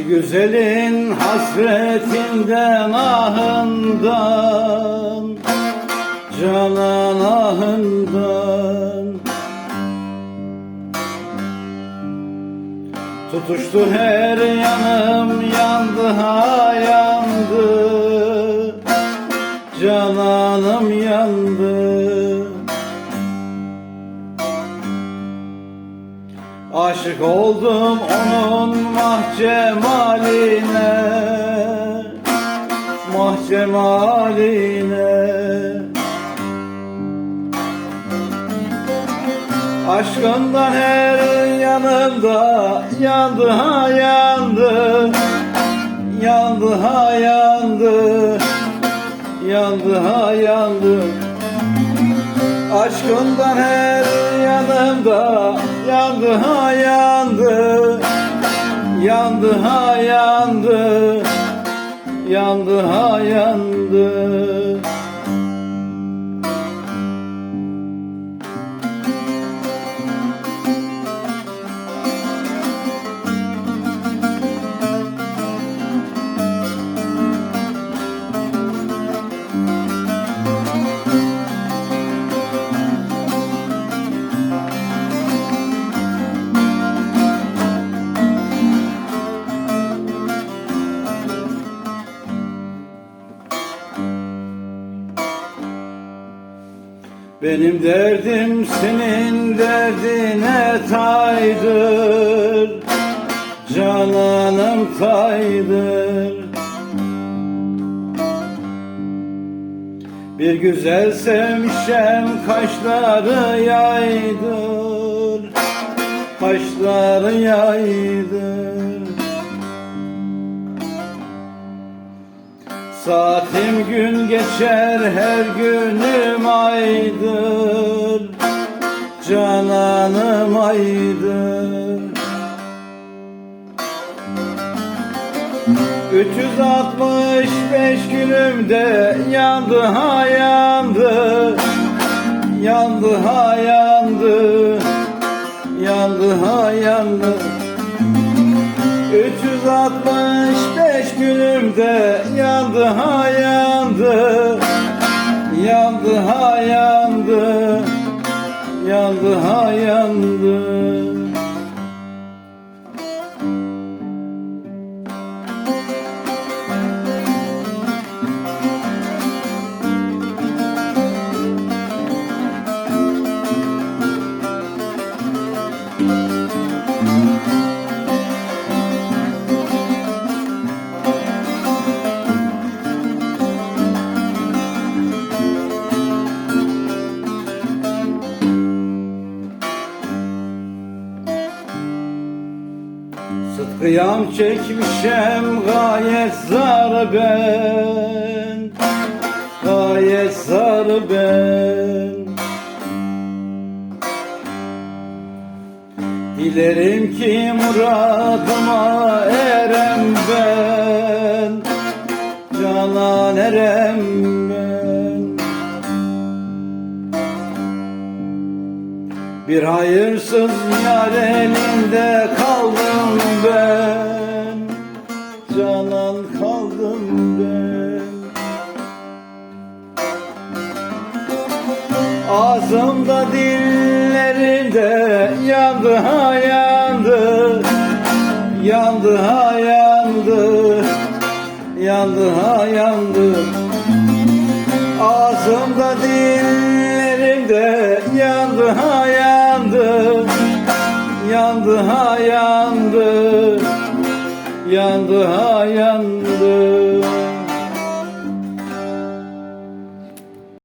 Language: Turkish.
güzelin hasretinden ahından Canan ahından. Tutuştu her yanım yandı ha Aşık oldum onun mahcemaline Mahcemaline Aşkından her yanımda yandı ha yandı Yandı ha yandı Yandı ha yandı. Aşkından her yanımda yandı ha yandı. Yandı ha yandı. Yandı ha yandı Benim derdim senin derdine taydır. Cananım taydır Bir güzel sevmişem kaşları yaydır. Kaşları yaydır Saatim gün geçer her günüm aydır. Cananım aydır. 365 günümde yandı ha yandı. Yandı ha yandı. Yandı ha yandı günümde yandı ha yandı Yandı ha yandı Yandı ha yandı Sıtkıyam çekmişem gayet zar ben. Gayet zar ben. Dilerim ki muradıma erem ben. Canan erem ben Bir hayırsız yar elinde kaldım ben. Canan kaldım ben. Ağzımda dillerinde yandı ha yandı. Yandı ha yandı. Yandı ha yandı yandı Yandı ha yandı.